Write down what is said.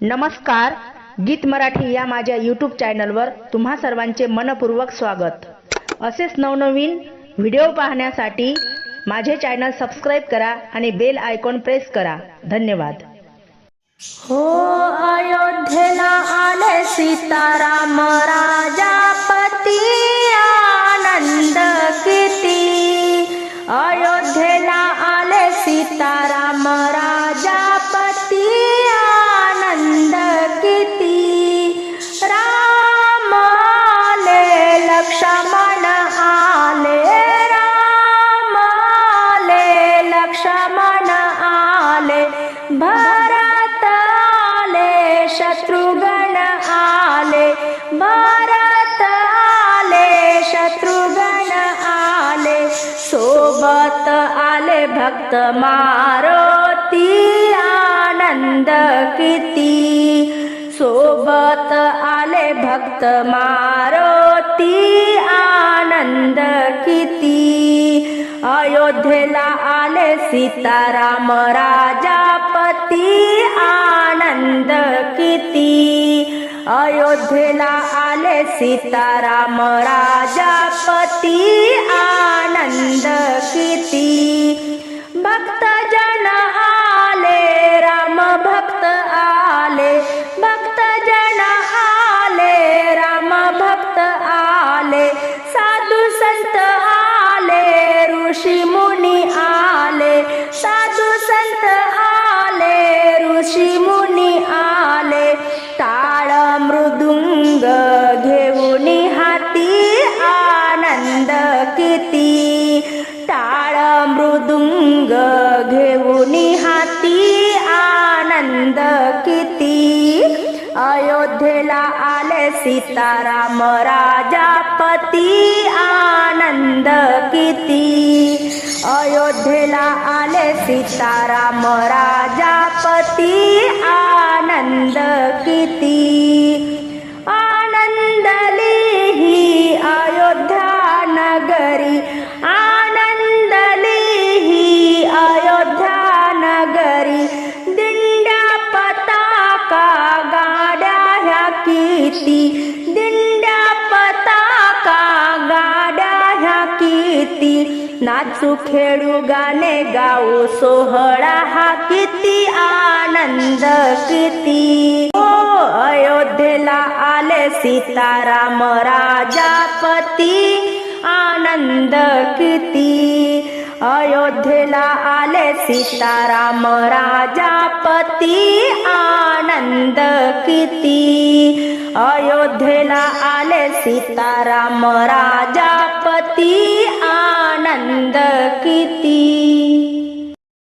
नमस्कार गीत मराठी या माझ्या यूट्यूब चॅनलवर तुम्हा सर्वांचे मनपूर्वक स्वागत. असेच नवनवीन व्हिडिओ पाहण्यासाठी माझे चॅनल सबस्क्राईब करा आणि बेल आयकॉन प्रेस करा. धन्यवाद. हो अयोध्येला आले सीताराम राजापती. आनंद किती. अयोध्येला आले सीताराम भारत आले शत्रुघ्न आले. भारत आले शत्रुघ्न आले. सोबत आले भक्त मारोती आनंद किती. सोबत आले भक्त मारोती आनंद किती. अयोध्येला आले सीताराम राजा किती आनंद किती अयोध्येला आले सीताराम राजापती. आनंद किती भक्त किती? अयोध्येला आले सीताराम राजापती. आनंद किती? अयोध्येला आले सीताराम राजापती. आनंद किती? किती दिंड्या पताका गाड्या ह्या किती? नाचू खेळू गाणे गाऊ सोहळा हा किती? आनंद किती? हो अयोध्येला आले सीताराम राजापती. आनंद किती? अयोध्येला आले सीताराम राजापती. आनंद किती? अयोध्येला आले सीताराम राजापती आनंद किती?